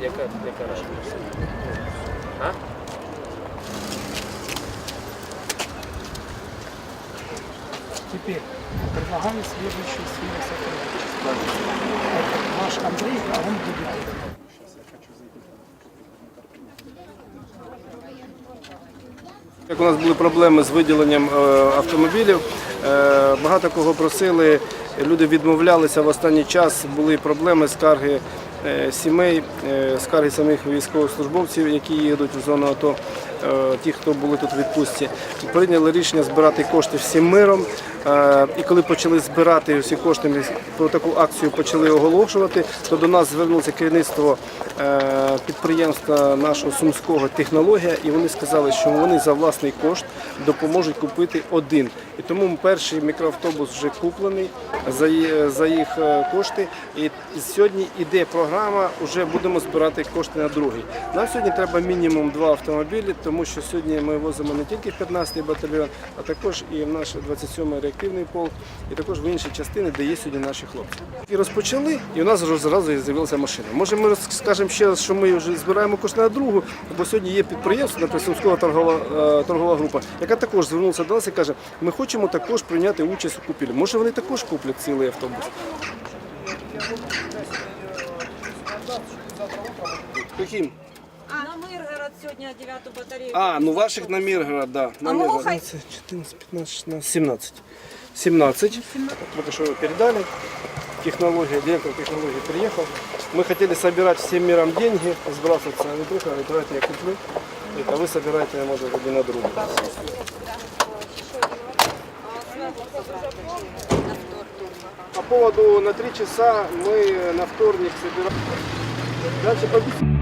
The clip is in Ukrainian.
Яка, яка разниця? А? Теперь предлагаю следующий свой сотрудничество. Это Ваш Андрей, а он будет. Як у нас були проблеми з виділенням е, автомобілів, е, багато кого просили, люди відмовлялися в останній час. Були проблеми, скарги сімей, е, скарги самих військовослужбовців, які їдуть в зону АТО, е, ті, хто були тут в відпустці. Прийняли рішення збирати кошти всім миром. Е, І коли почали збирати всі кошти, про таку акцію почали оголошувати, то до нас звернулося керівництво е, підприємства нашого сумського технологія, і вони сказали, що вони за власний кошт допоможуть купити один. І тому перший мікроавтобус вже куплений за їх е, кошти. І сьогодні іде програма, вже будемо збирати кошти на другий. Нам сьогодні треба мінімум два автомобілі, тому що сьогодні ми возимо не тільки 15-й батальйон, а також і в наш 27-й реактивний полк, і також в інші частини, де є сьогодні наші хлопці. І розпочали, і у нас вже зразу з'явилася машина. Може, ми скажемо ще раз, що ми вже збираємо кошти на другу, бо сьогодні є підприємство, Сумського торгова, е, торгова група, яка також звернулася до нас і каже, ми хочемо також прийняти участь у купівлі. Може, вони також куплять цілий автобус. Яким? На Миргород сегодня девятую батарею. А, ну ваших на Миргород, да. На А Миргород. Мохай? Ну, це 14, 15, 16, 17. 17. Вот что вы передали. Технология, директор технологии приехал. Мы хотели собирать всем миром деньги, сбрасываться. Они приехали, говорят, давайте я куплю. Это вы собираете, может, один на друга. По поводу на три часа мы на вторник собираемся. Дальше победим.